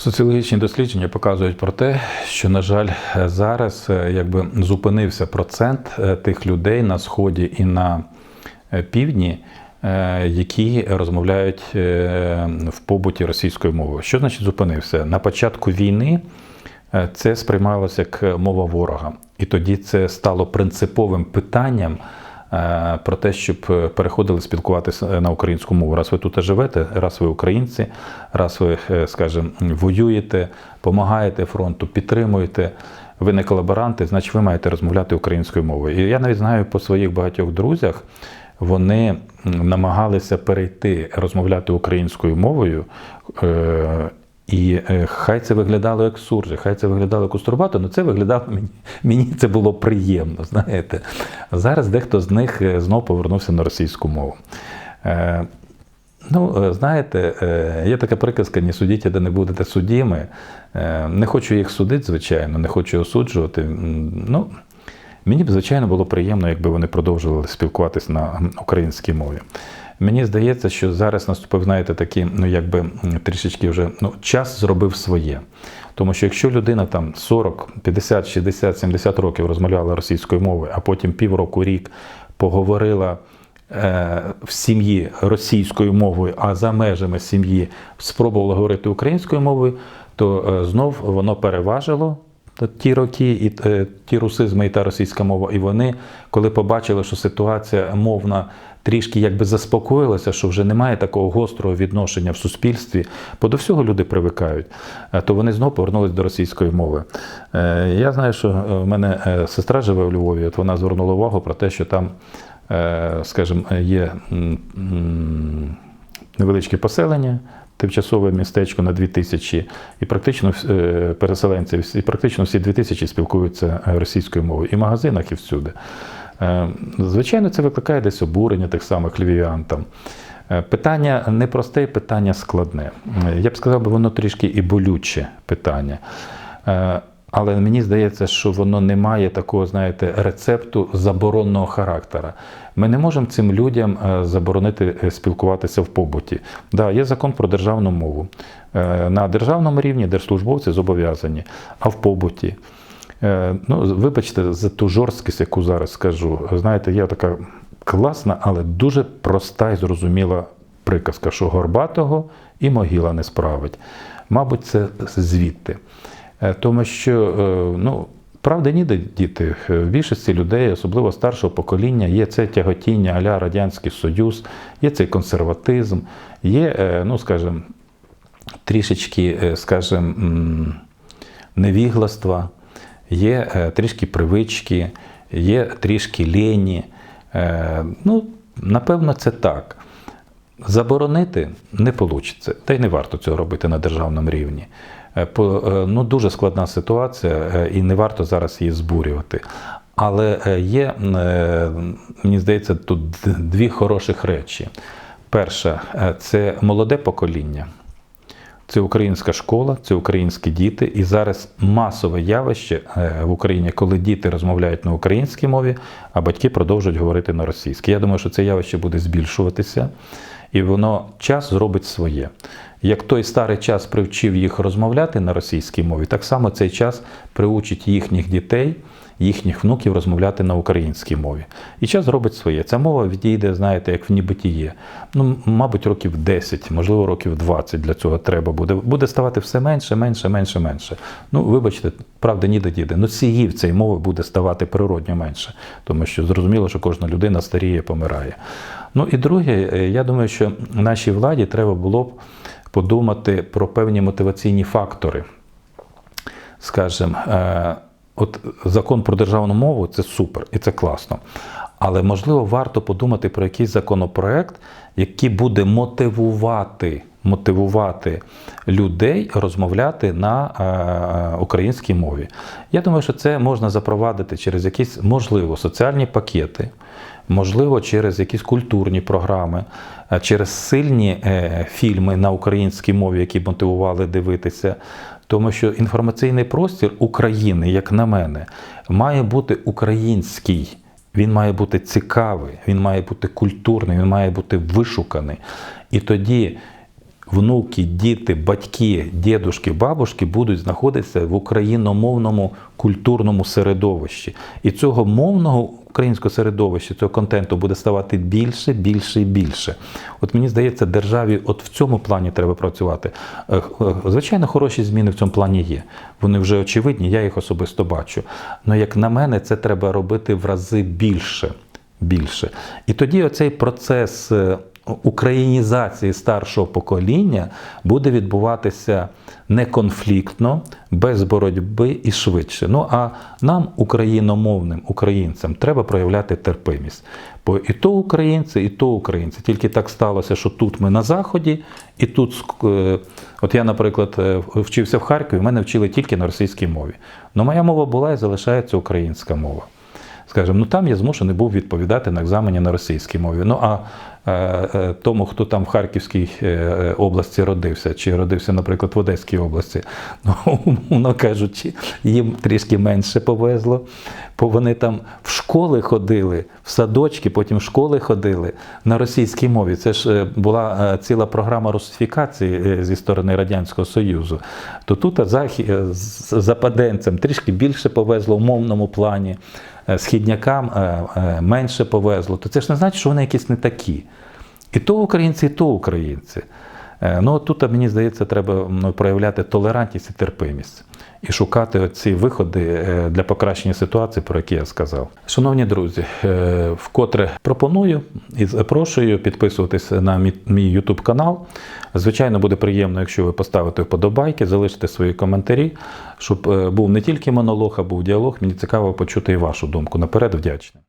Соціологічні дослідження показують про те, що, на жаль, зараз е, якби зупинився процент е, тих людей на сході і на е, півдні, які розмовляють в побуті російською мовою. Що значить зупинився? На початку війни це сприймалося як мова ворога, і тоді це стало принциповим питанням. Е, Про те, щоб е, переходили спілкуватися на українську мову. Раз ви тут живете, раз ви українці, раз ви, е, скажімо, допомагаєте, допомагаєте фронту, підтримуєте, ви не колаборанти, значить ви маєте розмовляти українською мовою. І я навіть знаю по своїх багатьох друзях, вони намагалися перейти розмовляти українською мовою. І е, хай це виглядало як суржик, хай це виглядало як устурбато, але це виглядало мені, мені це було приємно. Знаєте, зараз дехто з них е, знов повернувся на російську мову. Е, Ну, знаєте, є така приказка: не судіть, де не будете судіми. Не хочу їх судити, звичайно, не хочу осуджувати. Ну, мені б, звичайно, було приємно, якби вони продовжували спілкуватися на українській мові. Мені здається, що зараз наступив, знаєте, такий, ну якби трішечки вже ну, час зробив своє. Тому що якщо людина там 40, 50, 60, 70 років розмовляла російською мовою, а потім півроку рік поговорила е, в сім'ї російською мовою, а за межами сім'ї спробувала говорити українською мовою, то е, знов воно переважило ті роки, і е, ті русизми, і та російська мова. І вони, коли побачили, що ситуація мовна трішки якби заспокоїлася, що вже немає такого гострого відношення в суспільстві, бо до всього люди привикають, е, то вони знову повернулись до російської мови. Е, Я знаю, що е, в мене сестра живе в Львові, от вона звернула увагу про те, що там, скажімо, є невеличке поселення, тимчасове містечко на 2000, і практично переселенці, всі- і практично всі 2000 спілкуються російською мовою і в магазинах, і всюди. Е, Звичайно, це викликає десь обурення тих самих львів'ян там. Е, Питання непросте, питання складне. Е, Я б сказав, воно трішки і болюче питання. Але мені здається, що воно не має такого, знаєте, рецепту заборонного характера. Ми не можемо цим людям заборонити спілкуватися в побуті. Да, є закон про державну мову. На державному рівні держслужбовці зобов'язані, а в побуті. Е, Ну, вибачте за ту жорсткість, яку зараз скажу. Знаєте, є така класна, але дуже проста і зрозуміла приказка, що горбатого і могила не справить. Мабуть, це звідти. Е, Тому що, е, ну, правда, ніде діти. В більшості людей, особливо старшого покоління, є це тяготіння аля Радянський Союз, є цей консерватизм, є, ну, скажімо, трішечки, скажімо, невігластва, є е, трішки привички, є трішки лені. Е, Ну, напевно, це так. Заборонити не вийде, та й не варто цього робити на державному рівні. Е, Ну, дуже складна ситуація, і не варто зараз її збурювати. Але є, мені здається, тут дві хороших речі. Перша це молоде покоління. Це українська школа, це українські діти. І зараз масове явище е, в Україні, коли діти розмовляють на українській мові, а батьки продовжують говорити на російській. Я думаю, що це явище буде збільшуватися, і воно час зробить своє. Як той старий час привчив їх розмовляти на російській мові, так само цей час приучить їхніх дітей, їхніх внуків розмовляти на українській мові. І час робить своє. Ця мова відійде, знаєте, як в нібитіє. Ну, мабуть, років 10, можливо, років 20 для цього треба буде. Буде ставати все менше, менше, менше, менше. Ну, вибачте, правда, ніде діде. Ну, ціїв цієї мови буде ставати природньо менше, тому що зрозуміло, що кожна людина старіє, помирає. Ну і друге, е, я думаю, що нашій владі треба було б подумати про певні мотиваційні фактори. Скажімо, е, от закон про державну мову це супер і це класно. Але можливо варто подумати про якийсь законопроект, який буде мотивувати, мотивувати людей розмовляти на е, українській мові. Я думаю, що це можна запровадити через якісь, можливо, соціальні пакети, можливо, через якісь культурні програми, е, через сильні е, фільми на українській мові, які мотивували дивитися. Тому що інформаційний простір України, як на мене, має бути український. Він має бути цікавий, він має бути культурний, він має бути вишуканий. І тоді внуки, діти, батьки, дідушки, бабушки будуть знаходитися в україномовному культурному середовищі. І цього мовного українського середовища, цього контенту буде ставати більше, більше і більше. От мені здається, державі от в цьому плані треба працювати. Е, е, Звичайно, хороші зміни в цьому плані є. Вони вже очевидні, я їх особисто бачу. Але як на мене, це треба робити в рази більше. більше. І тоді оцей процес е, українізації старшого покоління буде відбуватися не конфліктно, без боротьби і швидше. Ну а нам, україномовним українцям, треба проявляти терпимість. Бо і то українці, і то українці. Тільки так сталося, що тут ми на заході, і тут е, от я, наприклад, е, вчився в Харкові, мене вчили тільки на російській мові. Але моя мова була і залишається українська мова скажімо, ну там я змушений був відповідати на екзамені на російській мові. Ну а тому, хто там в Харківській е, е, області родився, чи родився, наприклад, в Одеській області, ну, умовно кажучи, їм трішки менше повезло, бо вони там в школи ходили, в садочки, потім в школи ходили на російській мові. Це ж е, була е, ціла програма русифікації е, зі сторони Радянського Союзу. То тут е, западенцям трішки більше повезло в мовному плані е, східнякам е, е, менше повезло, то це ж не значить, що вони якісь не такі. І то українці, і то українці. Е, Ну, тут, мені здається, треба ну, проявляти толерантність і терпимість і шукати ці виходи е, для покращення ситуації, про які я сказав. Шановні друзі, е, вкотре пропоную і запрошую підписуватись на мій- YouTube канал. Звичайно, буде приємно, якщо ви поставите вподобайки, залишите свої коментарі, щоб був не тільки монолог, а був діалог. Мені цікаво почути і вашу думку. Наперед вдячний.